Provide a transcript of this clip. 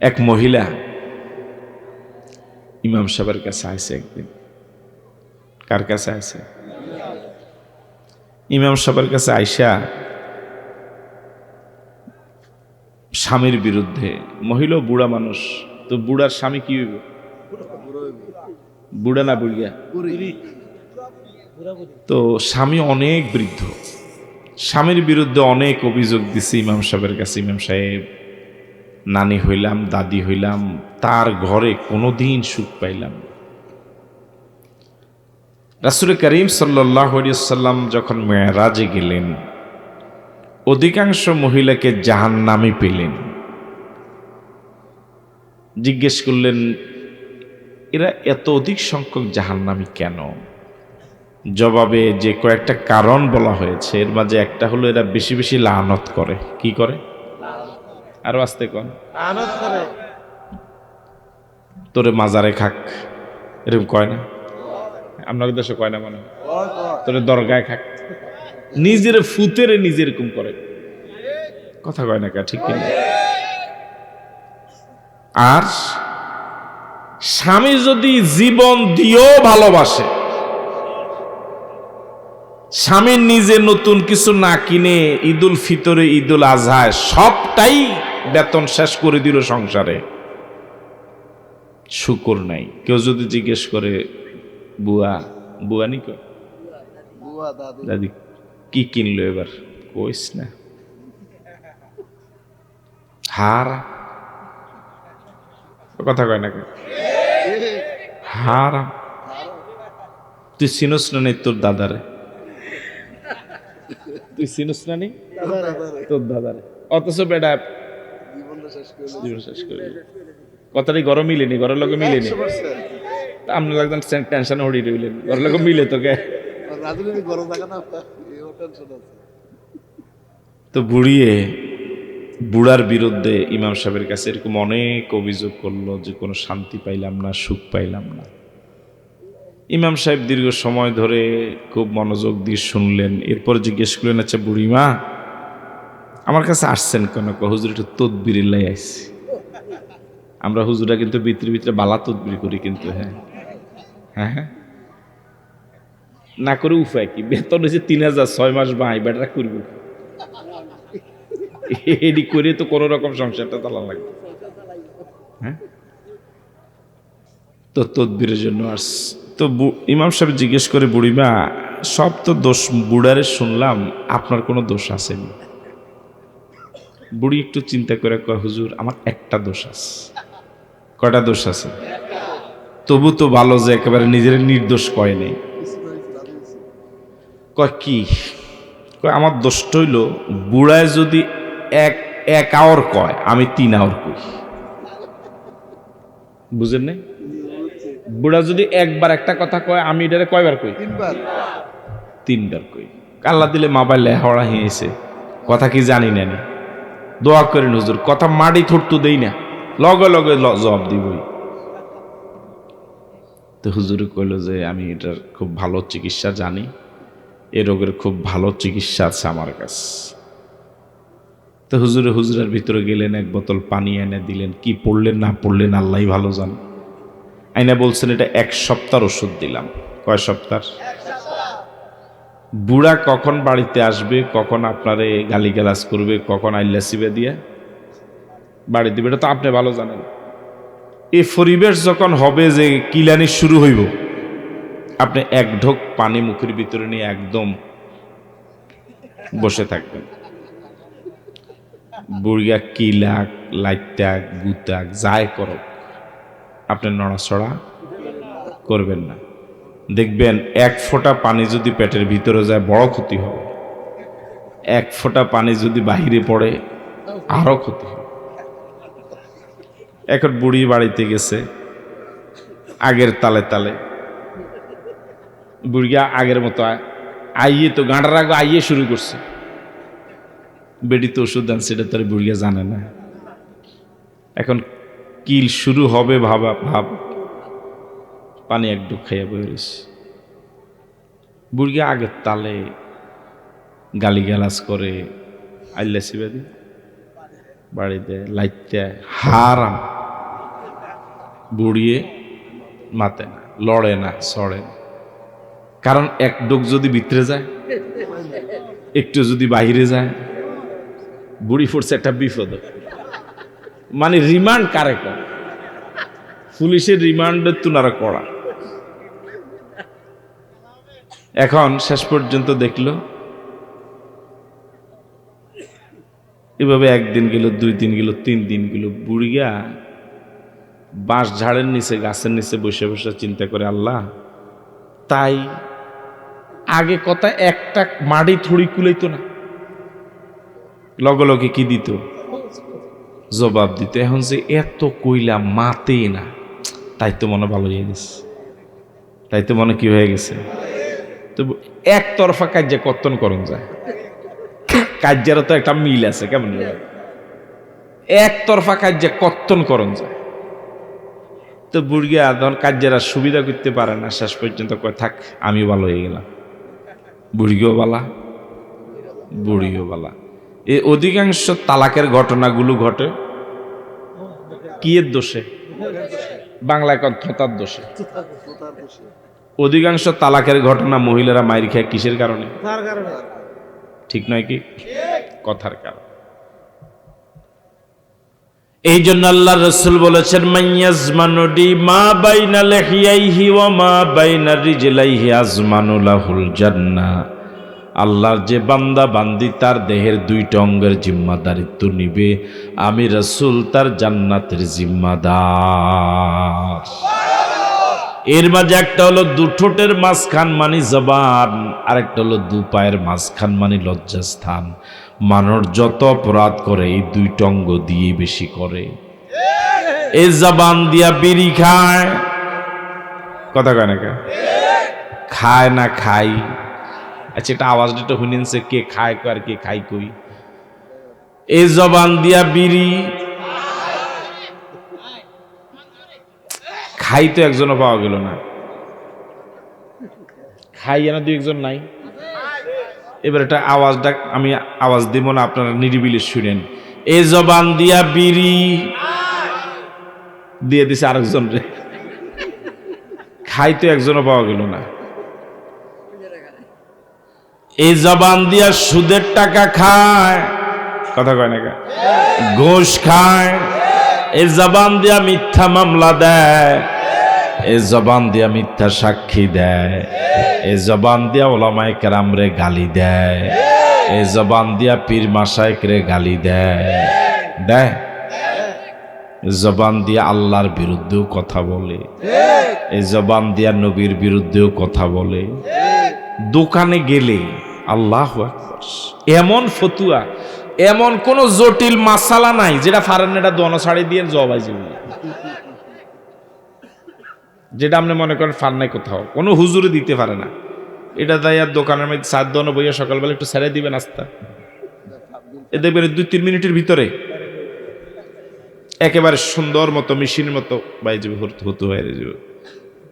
এক মহিলা ইমাম সাহেবের কাছে আইসে একদিন। কার কাছে আছে ইমাম সাহেবের কাছে আইসা স্বামীর বিরুদ্ধে, মহিলা বুড়া মানুষ, তো বুড়ার স্বামী কি হইব? বুড়া না বুড়িয়া? তো স্বামী অনেক বৃদ্ধ। স্বামীর বিরুদ্ধে অনেক অভিযোগ দিছে ইমাম সাহেবের কাছে, ইমাম সাহেব। নানি হইলাম, দাদি হইলাম, তার ঘরে কোনোদিন সুখ পাইলাম। রাসুল করিম সাল্লাম যখন মেয়েরাজে গেলেন, অধিকাংশ মহিলাকে জাহান্নামি পেলেন। জিজ্ঞেস করলেন, এরা এত অধিক সংখ্যক জাহান্নামি কেন? জবাবে, যে কয়েকটা কারণ বলা হয়েছে, এর মাঝে একটা হলো এরা বেশি বেশি লানত করে। কি করে? আরও আসতে কন। তোরে মাজারে খাক। এরকম কয় না? আপনার দেশে কয় না মনে তোরে দরগায় খাক। নিজের ফুতেরে নিজে এরকম করে। কথা কয় না কা ঠিক কিনা? আর স্বামী যদি জীবন দিয়েও ভালোবাসে স্বামী নিজে নতুন কিছু না কিনে ঈদুল ফিতরে ঈদুল আজহায় সবটাই বেতন শেষ করে দিল সংসারে। শুকর নাই। কেউ যদি জিজ্ঞেস করে বুয়া বুয়া নি দাদি। কি কিনলো এবার? কইস না। হার? কথা কয় না? হার? তুই চিনস না নেই তোর দাদারে? তুই চিনস না নেই তোর দাদারে। অথচ বেটা জীবনটা শেষ করে দিল। জীবন শেষ করে দিল। গরম মিলেনি ঘরের লোকে মিলেনি। 100% আপনি একদম টেনশন হড়ি রইলেন। ঘরের লোকে মিলে তোকে। আর রাজনীতি গরম থাকে না এও টেনশন আছে। তো বুড়িয়ে বুড়ার বিরুদ্ধে ইমাম সাহেবের কাছে এরকম অনেক অভিযোগ করল যে কোনো শান্তি পাইলাম না সুখ পাইলাম না। ইমাম সাহেব দীর্ঘ সময় ধরে খুব মনোযোগ দিয়ে শুনলেন। এরপর জিজ্ঞেস করলেন আচ্ছা বুড়িমা আমার কাছে আসছেন কেন? হুজুর, একটু তদবিরিল্লাই আইসি আমরা হুজুরা কিন্তু ভিতরে ভিতরে বালা তদবির করি কিন্তু হ্যাঁ। হ্যাঁ হ্যাঁ। না করে উপায় কি? বেতন হয়েছে তিন হাজার, ছয় মাস বাই, বেটারা করব এডি করে তো কোনো রকম সংসারটা চালান লাগবে। হ্যাঁ? তো তদবিরের জন্য আস, তো ইমাম সাহেব জিজ্ঞেস করে, বুড়িমা, সব তো দোষ বুড়ারে শুনলাম, আপনার কোনো দোষ আসেনি। বুড়ি একটু চিন্তা করে কয় হুজুর আমার একটা দোষ আছে। কয়টা দোষ আছে? তবু তো ভালো যে একেবারে নিজের নির্দোষ কয় নেই। কয় কি? কয় আমার দোষটা হইল বুড়ায় যদি এক এক আওয়ার কয় আমি তিন আওয়ার কই। বুঝেন নাই? বুড়া যদি একবার একটা কথা কয় আমি এটারে কয়বার কই? তিনবার। তিনবার কই। আল্লাহ দিলে মা মাবাই লেহড়া হিয়েছে কথা কি জানি নি। দোয়া করেন হুজুর। কথা মাটি থরতু দেই না। লগে লগে জবাব দিবই। তো হুজুর কইল যে, আমি এটার খুব ভালো চিকিৎসা জানি। এ রোগের খুব ভালো চিকিৎসা আছে আমার কাছে। তো হুজুরে হুজুরের ভিতরে গেলেন, এক বোতল পানি এনে দিলেন। কি পড়লেন, না পড়লেন আল্লাহ ভালো জান। আইনা বলছেন, এটা এক সপ্তাহ ওষুধ দিলাম। কয় সপ্তাহ? বুড়া কখন বাড়িতে আসবে, কখন আপনারে গালিগালাজ করবে, কখন আইল্লা সিবে দিয়ে? বাড়ি দিবে, এটা তো আপনি ভালো জানেন। এই পরিবেশ যখন হবে যে কিলানি শুরু হইব, আপনি এক ঢোক পানি মুখের ভিতরে নিয়ে একদম বসে থাকবেন। বুড়িয়া কিলাক লাইটাক গুতাক, যাই করক, আপনি নড়াচড়া করবেন না। দেখবেন এক ফোঁটা পানি যদি পেটের ভিতরে যায়, বড় ক্ষতি হবে। এক ফোঁটা পানি যদি বাহিরে পড়ে, আরও ক্ষতি হবে। এখন বুড়ি বাড়িতে গেছে, আগের তালে তালে। বুড়িয়া আগের মতো আইয়ে তো গাঁটার আগে আইয়ে শুরু করছে। বেটি তো ওষুধ দেন, সেটা তার বুড়িয়া জানে না। এখন কিল শুরু হবে ভাবা ভাব পানি এক ডুব খাইয়া বয়ে রয়েছে বুড়িয়া আগের তালে গালি গালাজ করে আল্লা সিবাদি বাড়িতে লাইতে হারাম। বুড়িয়ে মাতে না, লড়ে না, সড়ে না। কারণ এক ডোক যদি ভিতরে যায়, একটু যদি বাইরে যায়, বুড়ি পড়ছে একটা বিপদ। মানে রিমান্ড কারে কর পুলিশের রিমান্ডের তুনারা করা এখন শেষ পর্যন্ত দেখল। এভাবে একদিন গেল, দুই দিন গেল, তিন দিন গেল, বুড়িয়া বাঁশ ঝাড়ের নিচে, গাছের নিচে বসে বসে চিন্তা করে, আল্লাহ, তাই আগে কথা একটা মাটি থুড়ি কুলাইতো না। লগে লগে কি দিত? জবাব দিত। এখন যে এত কইলা মাতেই না, তাই তো মনে ভালো হয়ে গেছে। তাই তো মনে কি হয়ে গেছে? তো একতরফা কার্যে কর্তন করুন যায়। কার্যেরও তো একটা মিল আছে, কেমন একতরফা কার্যে কর্তন করুন যায়। তো বুড়িয়া ধর কার্যের আর সুবিধা করতে পারে না, শেষ পর্যন্ত কয়, থাক আমি ভালো হয়ে গেলাম। বুড়িও বালা বুড়িও বালা। এই অধিকাংশ তালাকের ঘটনাগুলো ঘটে কি এর দোষে? বাংলায় দোষে। কোথার বসে অধিকাংশ তালাকের ঘটনা মহিলারা মায়ের খায় কিসের কারণে? ঠিক নয় কি? কথার কারণ। এই জন্য আল্লাহ রসুল বলেছেন মাইয়াজমানুডি মা বাইনা লেহিয়াইহি ওয়া মা বাইনা রিজলাইহি আজমানুলাহুল জান্নাহ। আল্লাহর যে বান্দা বান্দি তার দেহের দুইটা অঙ্গের জিম্মাদারিত্ব নিবে। আমি রসুল তার জান্নাতের জিম্মাদার। এর মাঝে একটা হলো দু ঠোঁটের মাঝখান মানে জবান, আরেকটা হলো দু পায়ের মাঝখান মানে লজ্জাস্থান। মানুষ যত অপরাধ করে, এই দুই টঙ্গ দিয়ে বেশি করে। এই জবান দিয়া বিড়ি খায়। কথা কয় না? খায় না খাই আচ্ছা এটা আওয়াজটা একটু শুনিনছে কে খায় কয় আর কে খাই কই। এই জবান দিয়া বিড়ি খাই তো একজনও পাওয়া গেল না। খাই না দু একজন নাই। এবার এটা আওয়াজটা আমি আওয়াজ দিব না, আপনারা নিরিবিলি শুনেন। এ জবান দিয়া বিড়ি। দিয়ে দিছে আরেকজন রে। খাই তো একজনও পাওয়া গেল না। এই জবান দিয়া সুদের টাকা খায়। কথা কয় না? ঘুষ খায়। এই জবান দিয়া মিথ্যা মামলা দেয়। এই জবান দিয়া মিথ্যা সাক্ষী দেয়। এ জবান দিয়া ওলামায় কেরামরে গালি দেয়। এ জবান দিয়া পীর মাসায়করে গালি দেয়। দেয়। জবান দিয়া আল্লাহর বিরুদ্ধেও কথা বলে। এই জবান দিয়া নবীর বিরুদ্ধেও কথা বলে। দোকানে গেলে আল্লাহ এমন ফতুয়া, এমন কোন জটিল মাসালা নাই যেটা ফারেন এটা দন দিয়ে জবাই যাবে যেটা আপনি মনে করেন ফার নাই কোথাও। কোনো হুজুরে দিতে পারে না। এটা তাই আর দোকানের মধ্যে সাত দন বইয়া সকালবেলা একটু সেরে দিবেন আস্তা। এ দেখবেন দুই তিন মিনিটের ভিতরে একেবারে সুন্দর মতো, মেশিনের মতো বাইজ যাবে হতু হয়ে যাবে।